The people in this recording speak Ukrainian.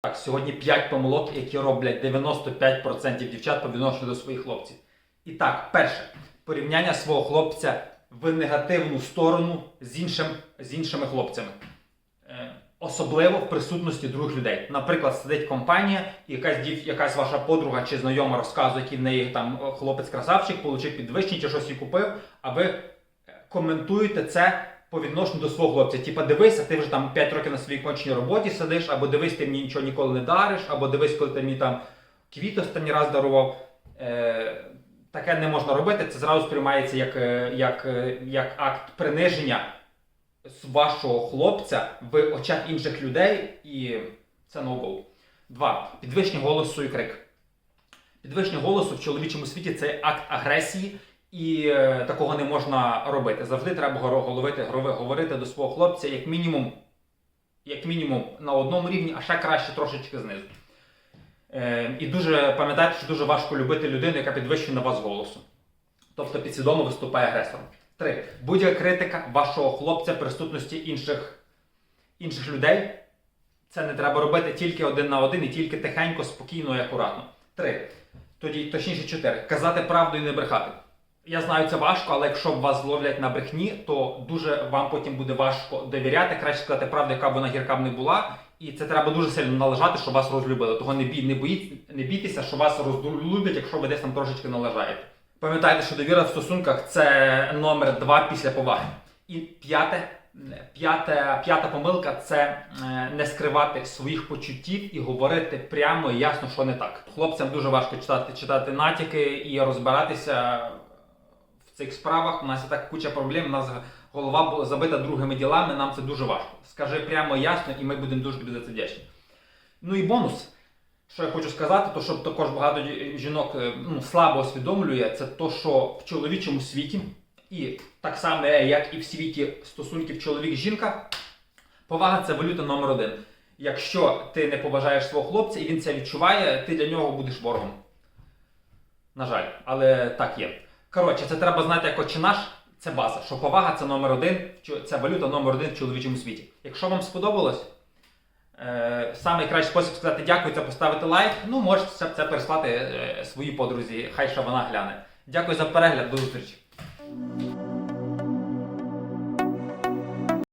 Так, сьогодні 5 помилок, які роблять 95% дівчат по відношенню до своїх хлопців. І так, перше, порівняння свого хлопця в негативну сторону з, іншим, з іншими хлопцями. Е, Особливо в присутності других людей. Наприклад, сидить компанія, і якась дів, якась ваша подруга чи знайома розказує, який в неї там е, хлопець-красавчик, отримав підвищення чи щось їй купив, а ви е, коментуєте це по відношенню до свого хлопця. Типа, дивись, а ти вже там 5 років на своїй конченій роботі сидиш, або дивись, ти мені нічого ніколи не дариш, або дивись, коли ти мені там квіт останній раз дарував. Е, таке не можна робити, це зразу сприймається як, е, як, е, як акт приниження вашого хлопця в очах інших людей, і це no-go. Два. Підвищення голосу і крик. Підвищення голосу в чоловічому світі це акт агресії, і е, такого не можна робити. Завжди треба головити, говорити до свого хлопця, як мінімум, як мінімум на одному рівні, а ще краще трошечки знизу. Е, і дуже пам'ятайте, що дуже важко любити людину, яка підвищує на вас голосу. Тобто підсвідомо виступає агресором. Три. Будь-яка критика вашого хлопця присутності інших, інших людей. Це не треба робити тільки один на один і тільки тихенько, спокійно і акуратно. Три. Тоді, точніше, чотири. Казати правду і не брехати. Я знаю, це важко, але якщо вас зловлять на брехні, то дуже вам потім буде важко довіряти. Краще сказати правду, яка б вона гірка б не була. І це треба дуже сильно належати, щоб вас розлюбили. Того не, бій, не, боїть, не бійтеся, що вас розлюблять, якщо ви десь там трошечки належаєте. Пам'ятайте, що довіра в стосунках це номер два після поваги. І п'яте, п'яте, п'ята помилка це е, не скривати своїх почуттів і говорити прямо і ясно, що не так. Хлопцям дуже важко читати, читати натяки і розбиратися цих справах. У нас є так куча проблем. У нас голова була забита другими ділами. Нам це дуже важко. Скажи прямо ясно, і ми будемо дуже тобі за це вдячні. Ну і бонус. Що я хочу сказати, то що також багато жінок е, ну, слабо усвідомлює, це то, що в чоловічому світі, і так само, е, як і в світі стосунків чоловік-жінка, повага це валюта номер один. Якщо ти не поважаєш свого хлопця і він це відчуває, ти для нього будеш ворогом. На жаль, але так є. Коротше, це треба знати як отче наш, це база, що повага це номер один, це валюта номер один в чоловічому світі. Якщо вам сподобалось, Е, Самий кращий спосіб сказати дякую це поставити лайк. Ну, можете це, переслати е, своїй подрузі, хай ще вона гляне. Дякую за перегляд, до зустрічі.